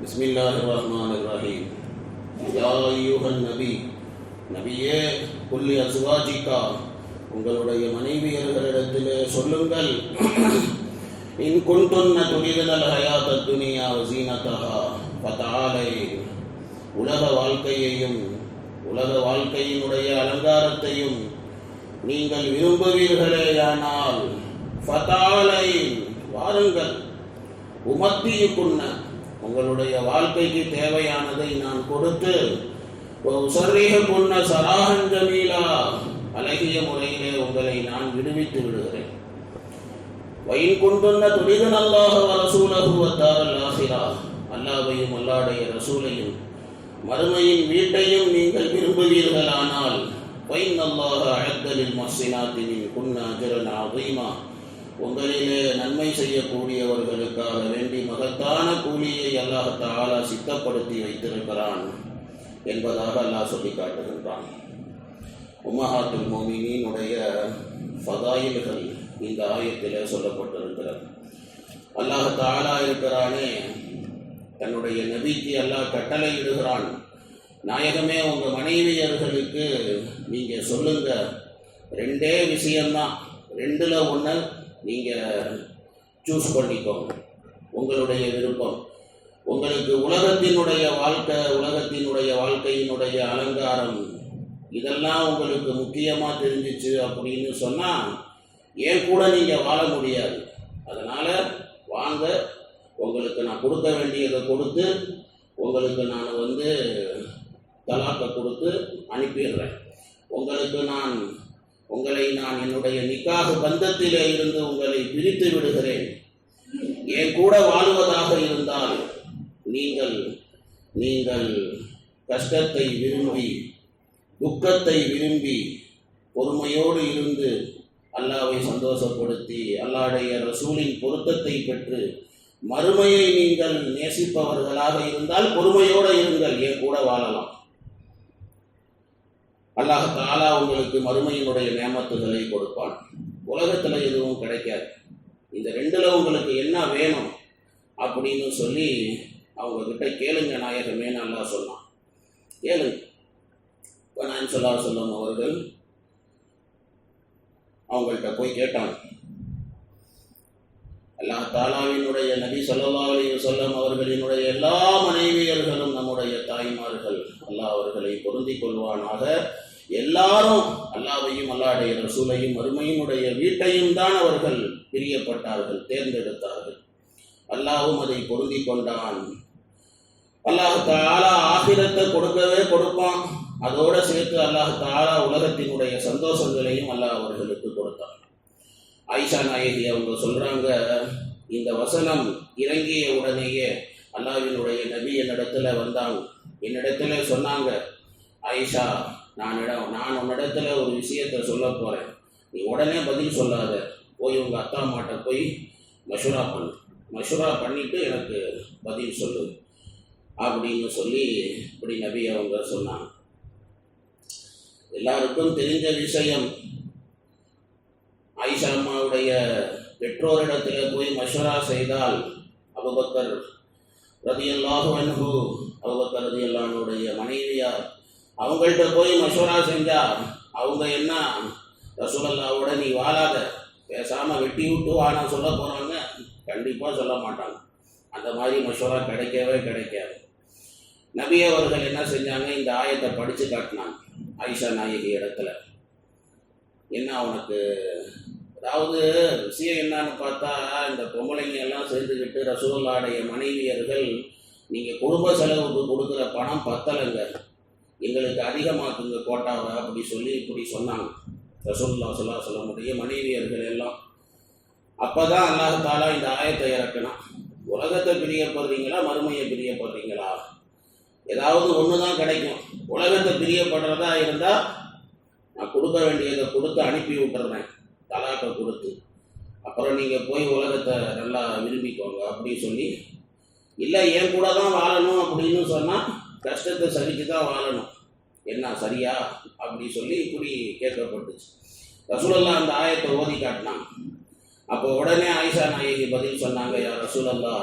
بسم الله الرحمن الرحيم يا أيها النبي நபியே புள்ளி அசுவாஜிக்கா உங்களுடைய மனைவியர்களிடத்திலே சொல்லுங்கள் இன் குன்துன்ன துரிதல் ஹயாத்த துனியா வசீனத்தஹா பத்தாலை உலக வாழ்க்கையையும் உலக வாழ்க்கையினுடைய அலங்காரத்தையும் நீங்கள் விரும்புவீர்களேயானால் ஃபதாலை வாருங்கள் உமத்தியுக்குன்ன உங்களுடைய வாழ்க்கைக்கு தேவையானதை நான் கொடுத்து உசர்ரீக சராகன் ஜமீலா அழகிய முறையிலே உங்களை நான் விடுவித்து விடுகிறேன். வயின் கொண்டுள்ள துரிதன் அல்லாஹ் ரசூலகு ஆசிரா அல்லாவையும் அல்லாடைய ரசூலையும் மறுமையின் வீட்டையும் நீங்கள் விரும்புவீர்களானால் வைன் அல்லாஹ் அழத்தலில் மசினாத்தினின் குன்ன அஜரன் அதீமா உங்களிலே நன்மை செய்யக்கூடியவர்களுக்காக வேண்டி மகத்தான கூலியை அல்லாஹ் தாலா சித்தப்படுத்தி வைத்திருக்கிறான் என்பதாக அல்லாஹ் சொல்லி காட்டுகின்றான். உமஹாத்துல் மோமினினுடைய ஃபதாயில்கள் இந்த ஆயத்திலே சொல்லப்பட்டிருக்கிறது. அல்லாஹ் தாலா இருக்கிறானே தன்னுடைய நபிக்கு அல்லாஹ் கட்டளை இடுகிறான் நாயகமே உங்க மனைவியர்களுக்கு நீங்க சொல்லுங்க. ரெண்டே விஷயம்தான். ரெண்டுல ஒன்று நீங்கள் சூஸ் பண்ணிக்கோங்க. உங்களுடைய விருப்பம். உங்களுக்கு உலகத்தினுடைய வாழ்க்கை உலகத்தினுடைய வாழ்க்கையினுடைய அலங்காரம் இதெல்லாம் உங்களுக்கு முக்கியமாக தெரிஞ்சிச்சு அப்படின்னு சொன்னால் ஏன் கூட நீங்கள் வாழ முடியாது. அதனால் வாங்க. உங்களுக்கு நான் கொடுக்க வேண்டியதை கொடுத்து உங்களுக்கு நான் வந்து தலாக்கை கொடுத்து அனுப்பிடுறேன். உங்களுக்கு நான் உங்களை நான் என்னுடைய நிக்காக பந்தத்திலே இருந்து உங்களை பிரித்து விடுகிறேன். என் கூட வாழ்வதாக இருந்தால் நீங்கள் நீங்கள் கஷ்டத்தை விரும்பி துக்கத்தை விரும்பி பொறுமையோடு இருந்து அல்லாவை சந்தோஷப்படுத்தி அல்லாடைய ரசூலின் பொருத்தத்தை பெற்று மறுமையை நீங்கள் நேசிப்பவர்களாக இருந்தால் பொறுமையோடு இருங்கள் என் கூட வாழலாம். அல்லாஹ் தாலா உங்களுக்கு மறுமையினுடைய நேமத்துகளை கொடுப்பான். உலகத்தில் எதுவும் கிடைக்காது. இந்த ரெண்டுல உங்களுக்கு என்ன வேணும் அப்படின்னு சொல்லி அவங்கக்கிட்ட கேளுங்க நாயகமே நல்லா சொன்னான். கேளுங்க. இப்போ நான் சொல்லா சொல்லும் அவர்கள் அவங்கள்ட்ட போய் கேட்டாங்க. அல்லாஹ் தாலாவினுடைய நபி சொல்லா அலைஹி சொல்லம் அவர்களினுடைய எல்லா மனைவியர்களும் நம்முடைய தாய்மார்கள் அல்லாஹ் அவர்களை பொருந்திக் கொள்வானாக. எல்லாரும் அல்லாவையும் அல்லாடைய ரசூலையும் மறுமையினுடைய வீட்டையும் தான் அவர்கள் பிரியப்பட்டார்கள் தேர்ந்தெடுத்தார்கள். அல்லாவும் அதை பொருந்திக் கொண்டான். அல்லாஹ் தாலா ஆகிரத்தை கொடுக்கவே கொடுப்பான். அதோட சேர்த்து அல்லாஹ் தாலா உலகத்தினுடைய சந்தோஷங்களையும் அல்லாஹ் அவர்களுக்கு கொடுத்தான். ஆயிஷா நாயகி அவங்க சொல்றாங்க இந்த வசனம் இறங்கிய உடனேயே அல்லாவினுடைய நபி என்னிடத்துல வந்தாங்க என்னிடத்துல சொன்னாங்க ஆயிஷா நான் இடம் நான் உன்னிடத்துல ஒரு விஷயத்த சொல்ல போகிறேன் நீ உடனே பதில் சொல்லாத. போய் உங்கள் அத்தா மாட்ட போய் மஷூரா பண்ணு. மஷூரா பண்ணிவிட்டு எனக்கு பதில் சொல்லு. அப்படின்னு சொல்லி இப்படி நபி அவங்க சொன்னாங்க. எல்லாருக்கும் தெரிஞ்ச விஷயம் ஆயிஷா அம்மாவுடைய பெற்றோரிடத்தில் போய் மஷூரா செய்தால் அபுபக்கர் ரதியல்லாக அன்ஹு அபுபக்கர் ரதியல்லானுடைய மனைவியார் அவங்கள்ட்ட போய் மஷூரா செஞ்சா அவங்க என்ன ரசூலல்லாவோட நீ வாழாத பேசாம வெட்டி விட்டு வாழ சொல்ல போறாங்க கண்டிப்பா சொல்ல மாட்டாங்க. அந்த மாதிரி மஷூரா கிடைக்கவே கிடைக்காது. நபி அவர்கள் என்ன செஞ்சாங்க? இந்த ஆயத்தை படிச்சு காட்டினாங்க ஆயிஷா நாயகி இடத்துல. என்ன அவனுக்கு அதாவது விஷயம் என்னன்னு பார்த்தா இந்த பொம்பளைங்க எல்லாம் சேர்ந்துக்கிட்டு ரசூல்லாடைய மனைவியர்கள் நீங்கள் குடும்ப செலவுக்கு கொடுக்குற பணம் பத்தலைங்க. எங்களுக்கு அதிகமாக்குங்க கோட்டாவை அப்படி சொல்லி இப்படி சொன்னாங்க. ரசூல்லா சொல்லா சொல்ல முடியும் மனைவியர்கள் எல்லாம். அப்போ தான் அல்லாஹத்தாலா இந்த ஆயத்தை இறக்கணும் உலகத்தை பிரியப்படுறீங்களா மறுமையை பிரியப்படுறீங்களா? ஏதாவது ஒன்று தான் கிடைக்கும். உலகத்தை பிரியப்படுறதா இருந்தால் நான் கொடுக்க வேண்டியதை கொடுத்து அனுப்பி விட்டுறேன். தலாக்கை கொடுத்து. அப்புறம் நீங்கள் போய் உலகத்தை நல்லா விரும்பிக்கோங்க அப்படின்னு சொல்லி இல்லை என் கூட தான் வாழணும் அப்படின்னு சொன்னால் கஷ்டத்தை சகிச்சு தான் வாழணும். என்ன சரியா? அப்படி சொல்லி இப்படி கேட்கப்பட்டுச்சு. ரசூலல்லா அந்த ஆயத்தை ஓதி காட்டினாங்க. அப்போ உடனே ஆயிஷா நாயகி பதில் சொன்னாங்க யா ரசூலல்லா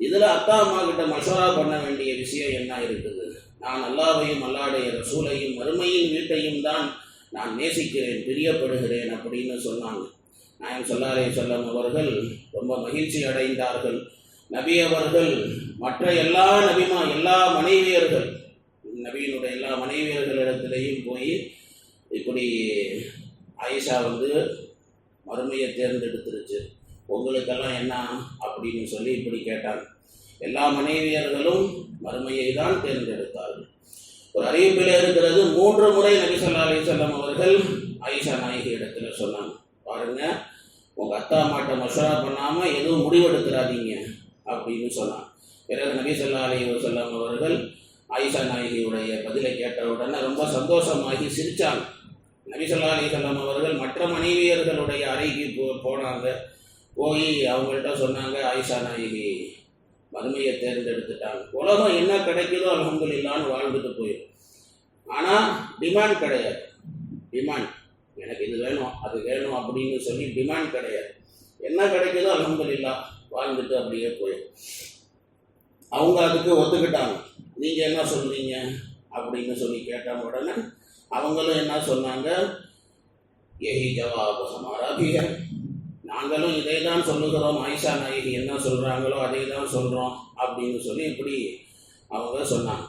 இதில் அத்தா அம்மா கிட்ட மஷோரா பண்ண வேண்டிய விஷயம் என்ன இருக்குது? நான் அல்லாவையும் அல்லாடைய ரசூலையும் மறுமையின் வீட்டையும் தான் நான் நேசிக்கிறேன் பிரியப்படுகிறேன் அப்படின்னு சொன்னாங்க. நான் சொல்லாரே சொல்லம் அவர்கள் ரொம்ப மகிழ்ச்சி அடைந்தார்கள். நபி அவர்கள் மற்ற எல்லா நபிமா எல்லா மனைவியர்கள் நபியினுடைய எல்லா மனைவியர்களிடத்திலையும் போய் இப்படி ஆயிஷா வந்து மறுமையை தேர்ந்தெடுத்துருச்சு. உங்களுக்கெல்லாம் என்ன? அப்படின்னு சொல்லி இப்படி கேட்டாங்க. எல்லா மனைவியர்களும் மறுமையை தான் தேர்ந்தெடுத்தார்கள். ஒரு அறிவிப்பில் இருக்கிறது மூன்று முறை நபி சொல்லா அலி சொல்லம் அவர்கள் ஆயிஷா நாயகி இடத்துல சொன்னாங்க. பாருங்க உங்கள் அத்தா மாட்டை மஷரா பண்ணாமல் எதுவும் முடிவெடுக்கிறாதீங்க அப்படின்னு சொன்னான். பிறகு நபி சொல்லா அலி வசல்லாம் அவர்கள் ஆயிஷா நாயகியுடைய பதிலை கேட்ட உடனே ரொம்ப சந்தோஷமாகி சிரித்தாங்க நபி சொல்லா அலி சொல்லாம் அவர்கள் மற்ற மனைவியர்களுடைய அறைக்கு போ போனாங்க. போய் அவங்கள்ட்ட சொன்னாங்க ஆயிஷா நாயகி மறுமையை தேர்ந்தெடுத்துட்டாங்க. உலகம் என்ன கிடைக்குதோ அலமதுல்லான்னு வாழ்ந்துட்டு போயிடும் ஆனால் டிமாண்ட் கிடையாது. டிமாண்ட் எனக்கு இது வேணும் அது வேணும் அப்படின்னு சொல்லி டிமாண்ட் கிடையாது. என்ன கிடைக்குதோ அலமதுல்லா வாழ்ந்துட்டு அப்படியே போயிடும். அவங்க அதுக்கு ஒத்துக்கிட்டாங்க. நீங்கள் என்ன சொல்றீங்க? அப்படின்னு சொல்லி கேட்டாங்க உடனே அவங்களும் என்ன சொன்னாங்க? எஹி ஜவாபு ஹமாராபிய நாங்களும் இதை தான் சொல்லுகிறோம். ஆயிஷா நாயகி என்ன சொல்கிறாங்களோ அதை தான் சொல்கிறோம் அப்படின்னு சொல்லி இப்படி அவங்க சொன்னாங்க.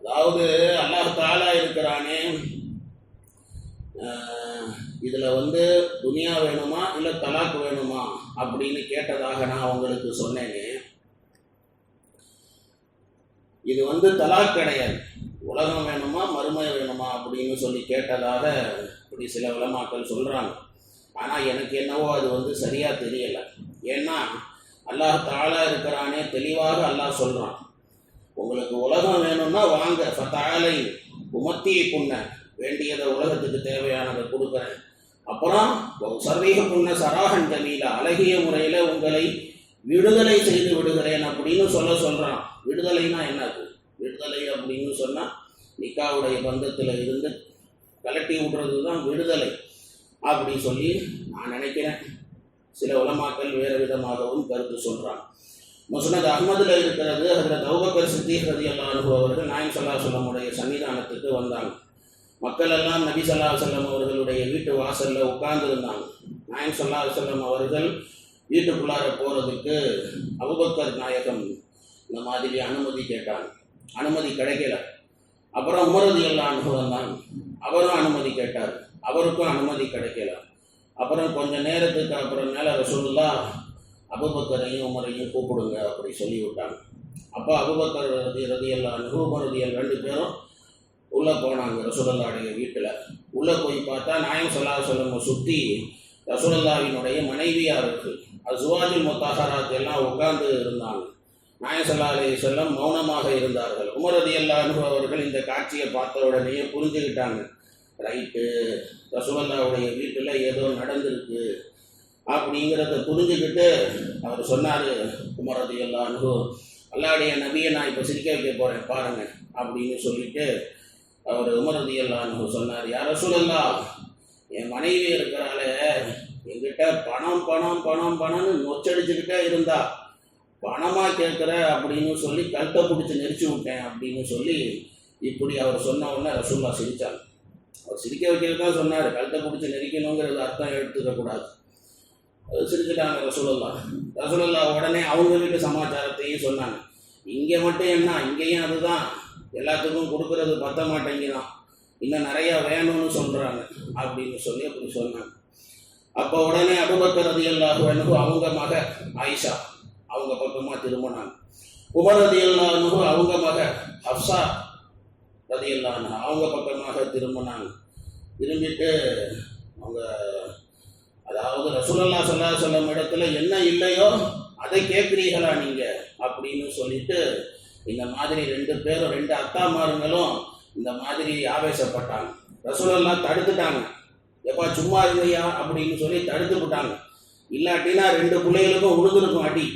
அதாவது அல்லாஹ் தாலா இருக்கிறானே. இதில் வந்து துனியா வேணுமா இல்லை தலாக் வேணுமா? அப்படின்னு கேட்டதாக நான் உங்களுக்கு சொன்னேனே. இது வந்து தலாக் கிடையாது உலகம் வேணுமா மறுமை வேணுமா அப்படின்னு சொல்லி கேட்டதாக இப்படி சில விளமாக்கள் சொல்கிறாங்க ஆனால் எனக்கு என்னவோ அது வந்து சரியாக தெரியலை. ஏன்னா அல்லாஹ் தாளாக இருக்கிறானே தெளிவாக அல்லாஹ் சொல்கிறான் உங்களுக்கு உலகம் வேணும்னா வாங்க. ஃபத்தாலை உமத்தியை புண்ண. வேண்டியதை உலகத்துக்கு தேவையானதை கொடுக்குறேன். அப்புறம் சர்வீக புண்ண சராகன் ஜமீலா அழகிய முறையில் உங்களை விடுதலை செய்து விடுகிறேன் அப்படின்னு சொல்ல சொல்கிறான் விடுதலைனா என்னது விடுதலை அப்படின்னு சொன்னால் நிக்காவுடைய பந்தத்தில் இருந்து கலட்டி விடுறது தான் விடுதலை அப்படி சொல்லி நான் நினைக்கிறேன். சில உலமாக்கள் வேறு விதமாகவும் கருத்து சொல்கிறான் முஸ்னத் அகமதுல இருக்கிறது அதில் தௌபக்கர் சித்தீர் ரதி அல்லா அவர்கள் நாயம் சல்லா சொல்லமுடைய சன்னிதானத்துக்கு வந்தாங்க. மக்கள் எல்லாம் நபி சொல்லா செல்லம் அவர்களுடைய வீட்டு வாசலில் உட்கார்ந்துருந்தாங்க. நாயம் சொல்லா செல்லம் அவர்கள் வீட்டுக்குள்ளார போகிறதுக்கு அபுபக்கர் நாயகம் இந்த மாதிரி அனுமதி கேட்டாங்க. அனுமதி கிடைக்கல. அப்புறம் உமரதி எல்லாம் வந்தாங்க. அவரும் அனுமதி கேட்டார். அவருக்கும் அனுமதி கிடைக்கல. அப்புறம் கொஞ்ச நேரத்துக்கு அப்புறம் மேலே ரசூல்லா அபுபக்கரையும் உமரையும் கூப்பிடுங்க அப்படி சொல்லி விட்டாங்க அப்போ அபுபக்கர் ரதி ரதியெல்லாம் உமர் ரெண்டு பேரும் உள்ளே போனாங்க ரசூலல்லாவுடைய வீட்டில். உள்ளே போய் பார்த்தா நாயம் சொல்லா சொல்லுங்க சுற்றி ரசூலல்லாவினுடைய மனைவியாக இருக்குது அசுவாஜுல் முத்தாஹராத் எல்லாம் உட்கார்ந்து இருந்தாங்க. நாயம் சொல்லா அலி செல்லம் மௌனமாக இருந்தார்கள். உமரதி அல்லாஹு அவர்கள் இந்த காட்சியை பார்த்த உடனேயே புரிஞ்சுக்கிட்டாங்க. ரைட்டு ரசூலல்லாவுடைய வீட்டில் ஏதோ நடந்திருக்கு. அப்படிங்கிறத புரிஞ்சுக்கிட்டு அவர் சொன்னார் உமரதி அல்லாஹு அல்லாடைய நபியை நான் இப்போ சிரிக்க வைக்க போகிறேன் பாருங்கள் அப்படின்னு சொல்லிட்டு அவர் உமரதி அல்லாஹு சொன்னார் யார் சூழல்லா என் மனைவி இருக்கிறால என்கிட்ட பணம் பணம் பணம் பணம்னு நொச்சடிச்சுக்கிட்டே இருந்தா பணமா கேட்குற அப்படின்னு சொல்லி கழுத்தை பிடிச்சி நெரிச்சு விட்டேன் அப்படின்னு சொல்லி இப்படி அவர் சொன்ன உடனே ரசூல்லா சிரித்தார் அவர் சிரிக்க வைக்கிறது தான் சொன்னார் கழுத்தை பிடிச்சி நெரிக்கணுங்கிறது அர்த்தம் எடுத்துக்கக்கூடாது அது சிரிச்சுட்டாங்க ரசூலல்லா ரசூலல்லா உடனே அவங்க வீட்டு சமாச்சாரத்தையும் சொன்னாங்க. இங்கே மட்டும் என்ன இங்கேயும் அதுதான் எல்லாத்துக்கும் கொடுக்கறது பத்த மாட்டேங்கிறான் இன்னும் நிறையா வேணும்னு சொல்கிறாங்க அப்படின்னு சொல்லி அப்படி சொன்னாங்க. அப்போ உடனே அபுபக்கர் ரதி அல்லாஹு அவங்க மக ஆயிஷா அவங்க பக்கமாக திரும்பினாங்க. உபரதி ரதி அல்லாஹு அவங்க மக ஹப்சா ரதி அல்லாஹ் அவங்க பக்கமாக திரும்பினாங்க. திரும்பிட்டு அவங்க அதாவது ரசூலல்லா சொல்லா சொல்லும் இடத்துல என்ன இல்லையோ அதை கேட்குறீங்களா நீங்கள் அப்படின்னு சொல்லிட்டு இந்த மாதிரி ரெண்டு பேரும் ரெண்டு அத்தாமாருங்களும் இந்த மாதிரி ஆவேசப்பட்டாங்க ரசூலெல்லாம் தடுத்துட்டாங்க எப்பா சும்மா இருந்தையா அப்படின்னு சொல்லி தடுத்து விட்டாங்க இல்லாட்டினா ரெண்டு பிள்ளைகளுக்கும் உழுதுருக்கும் அடி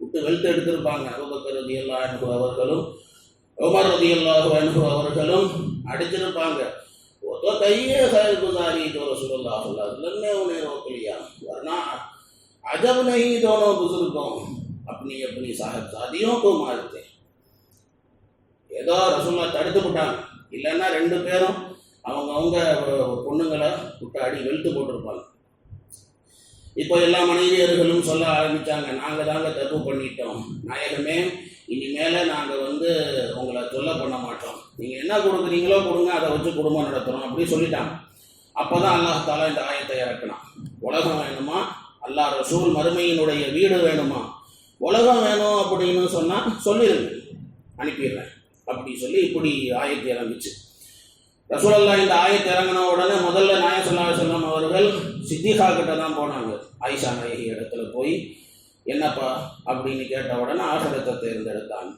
விட்டு வெளுத்து எடுத்திருப்பாங்க அபுபக்கர் ரதி அல்லா அனுகு அவர்களும் உமர் ரதி அல்லாஹு அனுகு அவர்களும் அடிச்சிருப்பாங்க तो कहिए खैर गुजारी तो रसूलुल्लाह सल्लल्लाहु अलैहि वसल्लम ने उन्हें रोक लिया वरना अजब नहीं दोनों बुजुर्गों अपनी अपनी साहब शादियों को मारते ஏதோ ரசூல்லா தடுத்து விட்டாங்க. இல்லைன்னா ரெண்டு பேரும் அவங்க அவங்க பொண்ணுங்களை விட்டு அடி வெளுத்து போட்டிருப்பாங்க. இப்போ எல்லா மனைவியர்களும் சொல்ல ஆரம்பித்தாங்க நாங்கள் தாங்க தப்பு பண்ணிட்டோம். நாயகமே இனிமேல நாங்கள் வந்து உங்களை சொல்ல பண்ண மாட்டோம். நீங்கள் என்ன கொடுக்குறீங்களோ கொடுங்க அதை வச்சு குடும்பம் நடத்துகிறோம் அப்படின்னு சொல்லிட்டாங்க. அப்போ தான் அல்லாஹால இந்த ஆயத்தை இறக்கணும் உலகம் வேணுமா? அல்லாஹ் ரசூல் மறுமையினுடைய வீடு வேணுமா? உலகம் வேணும் அப்படின்னு சொன்னால் சொல்லிடுங்க அனுப்பிடுறேன். அப்படி சொல்லி இப்படி ஆயத்து இறங்குச்சு. ரசூலல்லா இந்த ஆயத்து இறங்கின உடனே முதல்ல நாயசல்லா செல்லம் அவர்கள் சித்திகா கிட்ட தான் போனாங்க. ஆயிஷா நாயகி இடத்துல போய் என்னப்பா? அப்படின்னு கேட்ட உடனே ஆசிரத்தை தேர்ந்தெடுத்தாங்க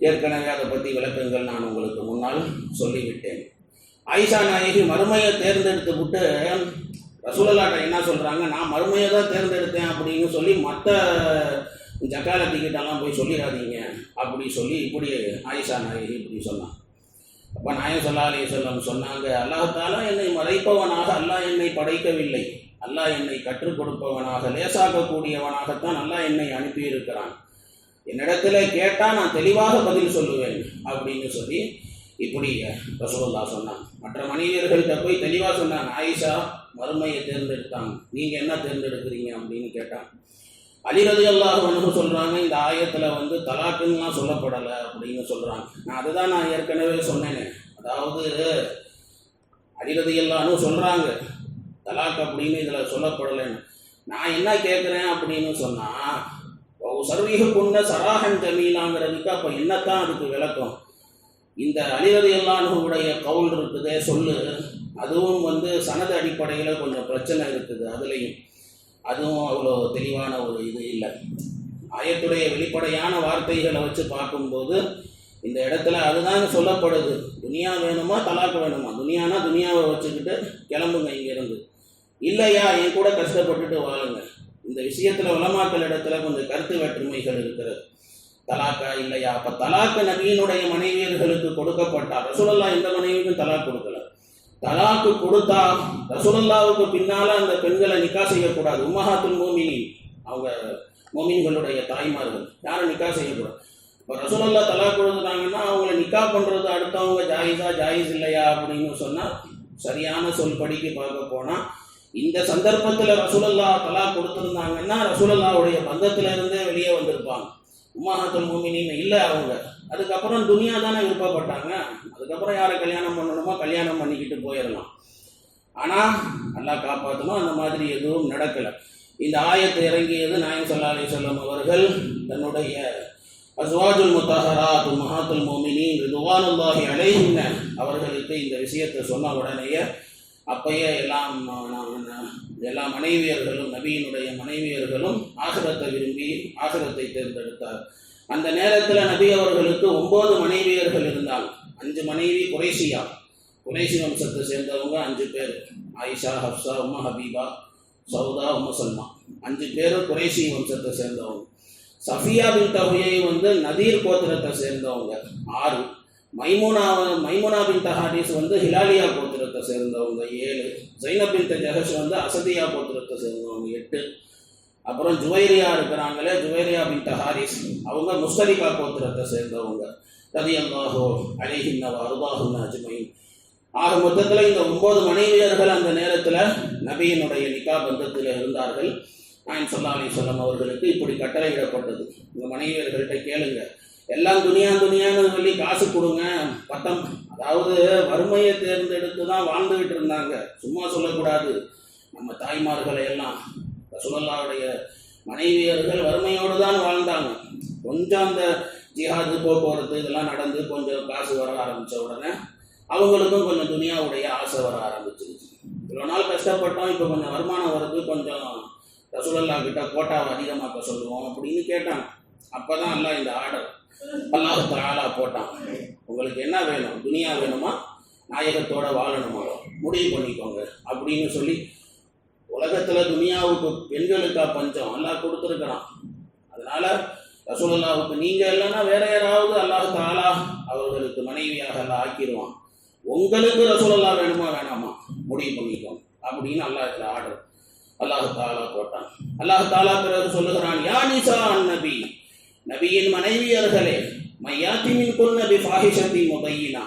ஏற்கனவே அதை பற்றி விளக்கங்கள் நான் உங்களுக்கு முன்னால் சொல்லிவிட்டேன். ஆயிஷா நாயகி மறுமையை தேர்ந்தெடுத்து விட்டு ரசூலல்லாட்ட என்ன சொல்கிறாங்க நான் மறுமையை தான் தேர்ந்தெடுத்தேன் அப்படின்னு சொல்லி மற்ற ஜக்காலத்திக்கிட்டெல்லாம் போய் சொல்லிடாதீங்க. அப்படி சொல்லி இப்படி ஆயிஷா நாயகி இப்படி சொன்னான். அப்போ நாயம் சொல்லா அலி சொல்லம் சொன்னாங்க அல்லாஹாலா என்னை மறைப்பவனாக அல்லாஹ் என்னை படைக்கவில்லை. அல்லாஹ் என்னை கற்றுக் கொடுப்பவனாக லேசாக்கக்கூடியவனாகத்தான் அல்லாஹ் என்னை அனுப்பியிருக்கிறான். என்னிடத்துல கேட்டால் நான் தெளிவாக பதில் சொல்லுவேன் அப்படின்னு சொல்லி இப்படி ரசூலுல்லா சொன்னான். மற்ற மனிதர்கள்ட்ட போய் தெளிவாக சொன்னாங்க ஆயிஷா மறுமையை தேர்ந்தெடுத்தாங்க நீங்கள் என்ன தேர்ந்தெடுக்கிறீங்க? அப்படின்னு கேட்டான். அலிரது அல்லாஹ் ஒன்று சொல்கிறாங்க இந்த ஆயத்தில் வந்து தலாக்குன்னெலாம் சொல்லப்படலை அப்படின்னு சொல்கிறாங்க நான் அதுதான் நான் ஏற்கனவே சொன்னேனே. அதாவது அலிரது அல்லான்னு சொல்கிறாங்க தலாக் அப்படின்னு இதில் சொல்லப்படலைன்னு. நான் என்ன கேட்குறேன் அப்படின்னு சொன்னால் சர்வீக கொண்ட சராகன் ஜமீலாங்கிறதுக்கு அப்போ என்னத்தான் அதுக்கு விளக்கம்? இந்த அலிரது அல்லானுடைய கவுல் இருக்குதே சொல்லு. அதுவும் வந்து சனது அடிப்படையில் கொஞ்சம் பிரச்சனை இருக்குது அதுலேயும். அதுவும் அவ்வளோ தெளிவான ஒரு இது இல்லை. ஆயத்துடைய வெளிப்படையான வார்த்தைகளை வச்சு பார்க்கும்போது இந்த இடத்துல அதுதான் சொல்லப்படுது. துனியா வேணுமா தலாக்கு வேணுமா? துனியானா துனியாவை வச்சுக்கிட்டு கிளம்புங்க இங்கேருந்து. இல்லையா என் கூட கஷ்டப்பட்டுட்டு வாழுங்க. இந்த விஷயத்தில் உலமாக்கள் இடத்துல கொஞ்சம் கருத்து வேற்றுமைகள் இருக்கிறது. தலாக்கா இல்லையா? அப்போ தலாக்கு நபியினுடைய மனைவியர்களுக்கு கொடுக்கப்பட்டால் ரசூலல்லா எந்த மனைவிக்கும் தலாக் கொடுக்கல. தலாக்கு கொடுத்தா ரசூலல்லாவுக்கு பின்னால அந்த பெண்களை நிக்கா செய்யக்கூடாது. உம்மஹாத்துல் மோமினி அவங்க மோமின்களுடைய தாய்மார்கள் யாரும் நிக்கா செய்யக்கூடாது. இப்போ ரசூலல்லா தலா கொடுத்துட்டாங்கன்னா அவங்கள நிக்கா பண்ணுறது அடுத்தவங்க ஜாயிஸா ஜாயிஸ் இல்லையா அப்படின்னு சொன்னால் சரியான சொல் படிக்க பார்க்க போனால் இந்த சந்தர்ப்பத்தில் ரசூலல்லா தலா கொடுத்துருந்தாங்கன்னா ரசூலல்லாவுடைய பந்தத்திலிருந்தே வெளியே வந்திருப்பாங்க. உம்மஹாத்துல் மோமினின்னு இல்லை அவங்க. அதுக்கப்புறம் துனியா தானே விருப்பப்பட்டாங்க. அதுக்கப்புறம் யாரை கல்யாணம் பண்ணணுமோ கல்யாணம் பண்ணிக்கிட்டு போயிடலாம். ஆனால் நல்லா காப்பாற்றணும் அந்த மாதிரி எதுவும் நடக்கலை. இந்த ஆயத்தை இறங்கியது நாயம் சல்லா சொல்லம் அவர்கள் தன்னுடைய அஸ்வாஜுல் முத்தஹராத் மஹாத்துல் மோமினி ரிதுவானுல்லாஹி அலைஹின்ன அவர்களுக்கு இந்த விஷயத்தை சொன்ன உடனேயே அப்பயே எல்லாம் எல்லா மனைவியர்களும் நபியினுடைய மனைவியர்களும் ஆசிரத்தை விரும்பி ஆசிரத்தை தேர்ந்தெடுத்தார். அந்த நேரத்தில் நபி அவர்களுக்கு ஒன்பது மனைவியர்கள் இருந்தாங்க. அஞ்சு மனைவி குறைசியா குறைசி வம்சத்தை சேர்ந்தவங்க அஞ்சு பேர். ஆயிஷா ஹப்சா உமா ஹபீபா சவுதா உம்ம சல்மா. அஞ்சு பேர் குறைசி வம்சத்தை சேர்ந்தவங்க. சஃபியா பின் தஹுயை வந்து நதீர் கோத்திரத்தை சேர்ந்தவங்க. ஆறு. மைமுனா மைமுனா பின் தஹாடிஸ் வந்து ஹிலாலியா கோத்திரத்தை சேர்ந்தவங்க. ஏழு. ஜைனபின் பின் வந்து அசதியா கோத்திரத்தை சேர்ந்தவங்க. எட்டு. அப்புறம் ஜுவைரியா இருக்கிறாங்களே ஜுவைரியா பின் ஹாரிஸ் அவங்க முஸ்தலிகா கோத்திரத்தை சேர்ந்தவங்க. ரதியல்லாஹோ அலிஹின்னவா அருபாஹுன்ன அஜ்மைன். ஆக மொத்தத்தில் இந்த ஒன்பது மனைவியர்கள் அந்த நேரத்தில் நபியினுடைய நிக்கா பந்தத்தில் இருந்தார்கள். நான் சொல்லா அலி சொல்லம் அவர்களுக்கு இப்படி கட்டளையிடப்பட்டது. உங்கள் மனைவியர்கள்ட்ட கேளுங்க. எல்லாம் துணியா துணியான்னு சொல்லி காசு கொடுங்க. பட்டம் அதாவது வறுமையை தேர்ந்தெடுத்து தான் வாழ்ந்துகிட்டு இருந்தாங்க. சும்மா சொல்லக்கூடாது. நம்ம தாய்மார்களை எல்லாம் ரசூலல்லாவுடைய மனைவியர்கள் வறுமையோடு தான் வாழ்ந்தாங்க. கொஞ்சம் அந்த ஜிஹாது போக்குவரத்து இதெல்லாம் நடந்து கொஞ்சம் காசு வர ஆரம்பித்த உடனே அவங்களுக்கும் கொஞ்சம் துணியாவுடைய ஆசை வர ஆரம்பிச்சிருச்சு. இவ்வளோ நாள் கஷ்டப்பட்டோம் இப்போ கொஞ்சம் வருமானம் வருது கொஞ்சம் ரசூலல்லா கிட்ட கோட்டாவை அதிகமாக்க சொல்லுவோம் அப்படின்னு கேட்டாங்க. அப்போ தான் எல்லாம் இந்த ஆர்டர் அல்லாஹ் ஆளாக போட்டான் உங்களுக்கு என்ன வேணும்? துணியா வேணுமா? நாயகத்தோட வாழணுமா? முடிவு பண்ணிக்கோங்க அப்படின்னு சொல்லி உலகத்தில் துனியாவுக்கு பெண்களுக்கா பஞ்சம்? எல்லாம் கொடுத்துருக்கிறான். அதனால ரசூலல்லாவுக்கு நீங்கள் இல்லைன்னா வேற யாராவது அல்லாஹ் தாலா அவர்களுக்கு மனைவியாக எல்லாம் ஆக்கிடுவான். உங்களுக்கு ரசூலல்லா வேணுமா வேணாமா? முடிவு பண்ணிக்கோங்க. அப்படின்னு அல்லாஹ் இதில் ஆர்டர் அல்லாஹு தாலா போட்டான். அல்லாஹு தாலா பிறகு சொல்லுகிறான் யா நிசா நபி நபியின் மனைவியர்களே மையாத்திமின் குல் நபி ஃபாஹிஷத்தி முதையினா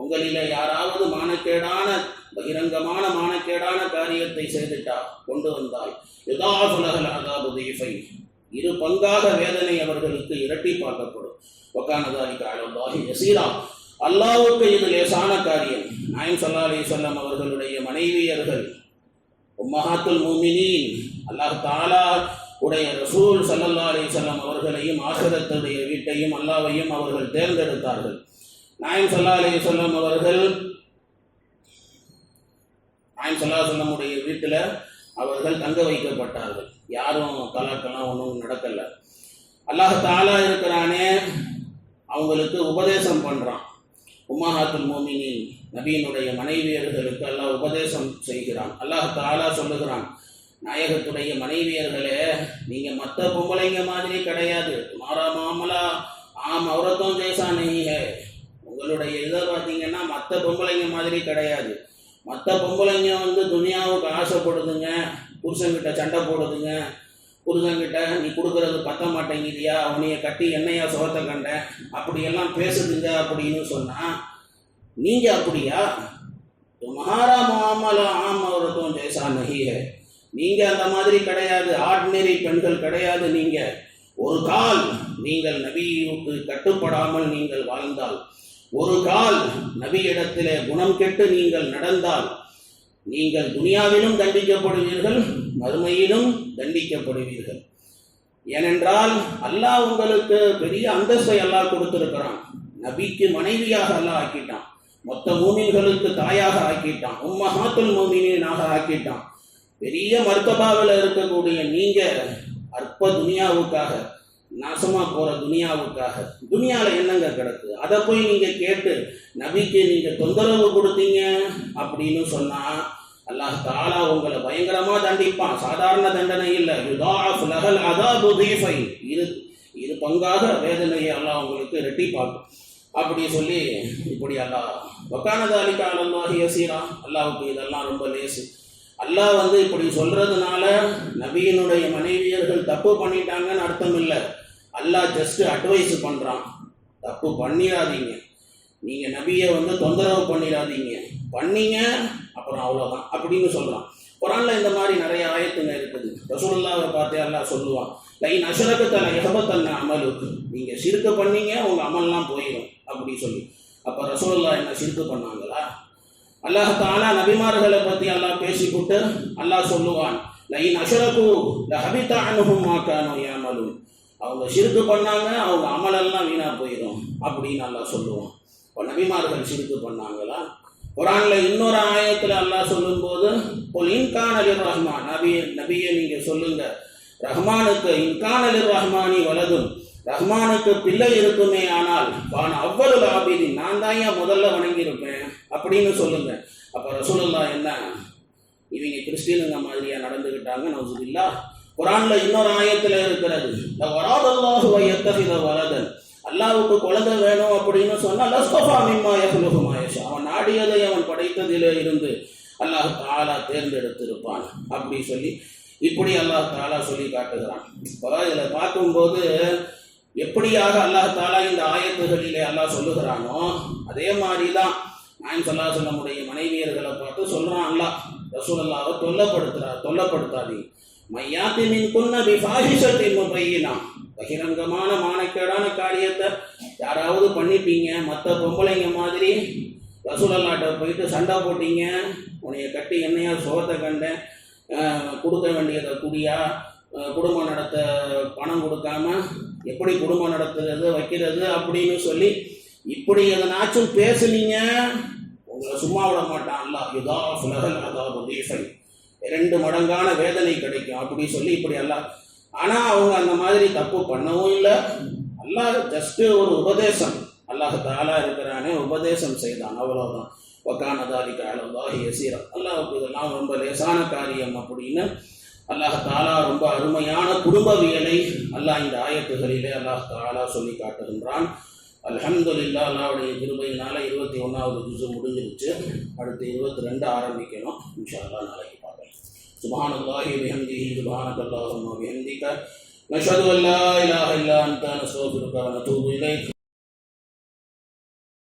உங்களில் யாராவது மானக்கேடான பகிரங்கமான மானக்கேடான காரியத்தை செய்துட்டார் கொண்டு வந்தாய். யுதாசுலகல் அதாபு இரு பங்காக வேதனை அவர்களுக்கு இரட்டிப்பாக்கப்படும் ஒக்கானதாலிக்கு அலல்லாஹி யசீரா. அல்லாவுக்கு இது லேசான காரியம். நாயம் சல்லா அலி சொல்லம் அவர்களுடைய மனைவியர்கள் உம்மஹாத்துல் மூமினீன் அல்லாஹ் தாலா உடைய ரசூல் சல்லல்லா அலி சொல்லம் அவர்களையும் ஆசிரத்துடைய வீட்டையும் அல்லாவையும் அவர்கள் தேர்ந்தெடுத்தார்கள். நாயம் சல்லா அலி சொல்லம் அவர்கள் நாயம் சல்லா வீட்டில் அவர்கள் தங்க வைக்கப்பட்டார்கள். யாரும் தலாக்கெல்லாம் ஒன்றும் நடக்கலை. அல்லாஹ் தாலா இருக்கிறானே அவங்களுக்கு உபதேசம் பண்ணுறான் உமாஹாத்துல் மோமினி நபியினுடைய மனைவியர்களுக்கு அல்லாஹ் உபதேசம் செய்கிறான். அல்லாஹ் தாலா சொல்லுகிறான் நாயகத்துடைய மனைவியர்களே நீங்கள் மற்ற பொம்பளைங்க மாதிரி கிடையாது. மாறா மாமலா ஆம் அவரத்தும் ஜெய்சா நீங்க உங்களுடைய இதை பார்த்தீங்கன்னா மற்ற பொம்பளைங்க மாதிரி கிடையாது. மற்ற பொம்பளைங்க வந்து துனியாவுக்கு ஆசைப்படுதுங்க. புருஷன்கிட்ட சண்டை போடுதுங்க. புருஷன்கிட்ட நீ கொடுக்கறது பத்த மாட்டேங்கிறியா? அவனைய கட்டி என்னையா சுகத்தை கண்ட? அப்படியெல்லாம் பேசுதுங்க அப்படின்னு சொன்னால் நீங்கள் அப்படியா? துமாரா மாமலா ஆம் அவரத்தும் ஜெய்சா நகிய நீங்கள் அந்த மாதிரி கிடையாது. ஆர்டினரி பெண்கள் கிடையாது நீங்கள் ஒரு கால் நீங்கள் நபியுக்கு கட்டுப்படாமல் நீங்கள் வாழ்ந்தால் ஒரு கால் நபியிடத்திலே குணம் கெட்டு நீங்கள் நடந்தால் நீங்கள் துனியாவிலும் தண்டிக்கப்படுவீர்கள் மறுமையிலும் தண்டிக்கப்படுவீர்கள். ஏனென்றால் அல்லாஹ் உங்களுக்கு பெரிய அந்தஸ்தை அல்லாஹ் கொடுத்திருக்கிறான். நபிக்கு மனைவியாக அல்லாஹ் ஆக்கிட்டான். மொத்த மூமின்களுக்கு தாயாக ஆக்கிட்டான். உம்மஹாத்துல் மூமினாக ஆக்கிட்டான். பெரிய மருத்தபாவில் இருக்கக்கூடிய நீங்க அற்ப துனியாவுக்காக நாசமாக போகிற துனியாவுக்காக. துனியாவில் என்னங்க கிடக்கு? அதை போய் நீங்கள் கேட்டு நபிக்கு நீங்கள் தொந்தரவு கொடுத்தீங்க அப்படின்னு சொன்னால் அல்லாஹ் தாலா உங்களை பயங்கரமாக தண்டிப்பான். சாதாரண தண்டனை இல்லை. யுதாஃப் லகல் அதாபு தீஃபை இரு இரு பங்காக வேதனையை அல்லாஹ் உங்களுக்கு ரெட்டிப்பாக்கும் அப்படி சொல்லி இப்படி அல்லாஹ் வக்கானது அலிகான் அல்லாஹ் யசீரா. அல்லாஹுக்கு இதெல்லாம் ரொம்ப லேசு. அல்லாஹ் வந்து இப்படி சொல்றதுனால நபியினுடைய மனைவியர்கள் தப்பு பண்ணிட்டாங்கன்னு அர்த்தம் இல்லை. அல்லாஹ் ஜஸ்ட் அட்வைஸ் பண்றான். தப்பு பண்ணிடாதீங்க. நீங்க நபியை வந்து தொந்தரவு பண்ணிடாதீங்க. பண்ணீங்க அப்புறம் அவ்வளோதான் அப்படின்னு சொல்றான். குரான்ல இந்த மாதிரி நிறைய ஆயத்துங்க இருக்குது. அவரை பார்த்தே அல்லாஹ் சொல்லுவான் லைன் அஷரக்கத்தன எகபத்தன்ன அமலுக்கு நீங்க சிறுக்க பண்ணீங்க உங்க அமல்லாம் போயிடும் அப்படின்னு சொல்லி. அப்போ ரசூலுல்லா என்ன சிறுக்கு பண்ணாங்களா? அல்லாஹ் தாலா நபிமார்களை பத்தி அல்லாஹ் பேசிக்கிட்டு அல்லாஹ் சொல்லுவான் லைன் அஷரகு லஹபிதா அனுகும் மாக்கானோ ஏமலும் அவங்க சிறுக்கு பண்ணாங்க அவங்க அமலெல்லாம் வீணா போயிடும் அப்படின்னு அல்லாஹ் சொல்லுவான். இப்போ நபிமார்கள் சிறுக்கு பண்ணாங்களா? குரான்ல இன்னொரு ஆயத்துல அல்லாஹ் சொல்லும்போது ஒரு இன்கான் அலி ரஹ்மான் நபி நபியை நீங்க சொல்லுங்க. ரஹ்மானுக்கு இன்கான் அலி ரஹ்மானி வலதும் ரஹ்மானுக்கு பிள்ளை இருக்குமே ஆனால் வான் அவ்வளவு ஆபிதி நான் தான் ஏன் முதல்ல வணங்கியிருப்பேன் அப்படின்னு சொல்லுங்க. அப்ப ரசூலுல்லா என்ன? இவங்க கிறிஸ்டினுங்க மாதிரியா நடந்துகிட்டாங்க நவுசுபில்லா. குரான்ல இன்னொரு ஆயத்துல இருக்கிறது வராதல்லாஹு எத்தகித வரதன் அல்லாவுக்கு குழந்தை வேணும் அப்படின்னு சொன்னா லஸ்தபா மிம்மா யஹ்லுஹு அவன் நாடியதை அவன் படைத்ததிலே இருந்து அல்லாஹ் தாலா தேர்ந்தெடுத்திருப்பான் அப்படி சொல்லி இப்படி அல்லாஹ் தாலா சொல்லி காட்டுகிறான். இதில் பார்க்கும்போது எப்படியாக அல்லாஹ் தாலா இந்த ஆயத்துகளிலே அல்லாஹ் சொல்லுகிறானோ அதே மாதிரி தான் நாயன் சொல்லா சொல்லமுடைய மனைவியர்களை பார்த்து சொல்றான் அல்லாஹ். ரசூல் தொல்லப்படுத்துறா தொல்லப்படுத்தாதீங்க மையாத்தி மின் குன்ன பிஃபாஹிஷத்தின் முபையினா. பகிரங்கமான மானக்கேடான காரியத்தை யாராவது பண்ணிட்டீங்க மற்ற பொம்பளைங்க மாதிரி ரசூலல்லாட்ட போயிட்டு சண்டை போட்டீங்க. உன்னைய கட்டி என்னையா சோகத்தை கண்டேன் கொடுக்க வேண்டியதை குடியா குடும்பம் நடத்த பணம் கொடுக்காம எப்படி குடும்பம் நடத்துறது வைக்கிறது அப்படின்னு சொல்லி இப்படி எதனாச்சும் பேசுனீங்க உங்களை சும்மா விட மாட்டான். அல்லாஹ் யுதா அதாவது ரெண்டு மடங்கான வேதனை கிடைக்கும். அப்படி சொல்லி இப்படி எல்லாம் ஆனால் அவங்க அந்த மாதிரி தப்பு பண்ணவும் இல்லை. அல்லாஹ் ஜஸ்ட் ஒரு உபதேசம். அல்லாஹ் தாலா இருக்கிறானே உபதேசம் செய்தான். அவ்வளவுதான். ஒக்கானதாலிக்கு அலல்லாஹி யசீரா. அல்லாஹ் இதெல்லாம் ரொம்ப லேசான காரியம் அப்படின்னு அல்லாஹ் தாலா ரொம்ப அருமையான குடும்பவியலை அல்லாஹ் இந்த ஆயத்துகளிலே அல்லாஹ் தாலா சொல்லி காட்டுகின்றான். அல்ஹம்துல்லா அல்லாவுடைய கிருபையினால இருபத்தி ஒன்றாவது ஜுசு முடிஞ்சிருச்சு. அடுத்து இருபத்தி ரெண்டு ஆரம்பிக்கணும். இன்ஷா அல்லா நாளைக்கு பார்க்கலாம். சுபான் அல்லாஹி விஹந்திஹி சுபானக் அல்லாஹும் விஹந்திக நஷது அல்லா இலாஹ இல்லா அந்த நஸ்வபிருக்கா நதூபு இலை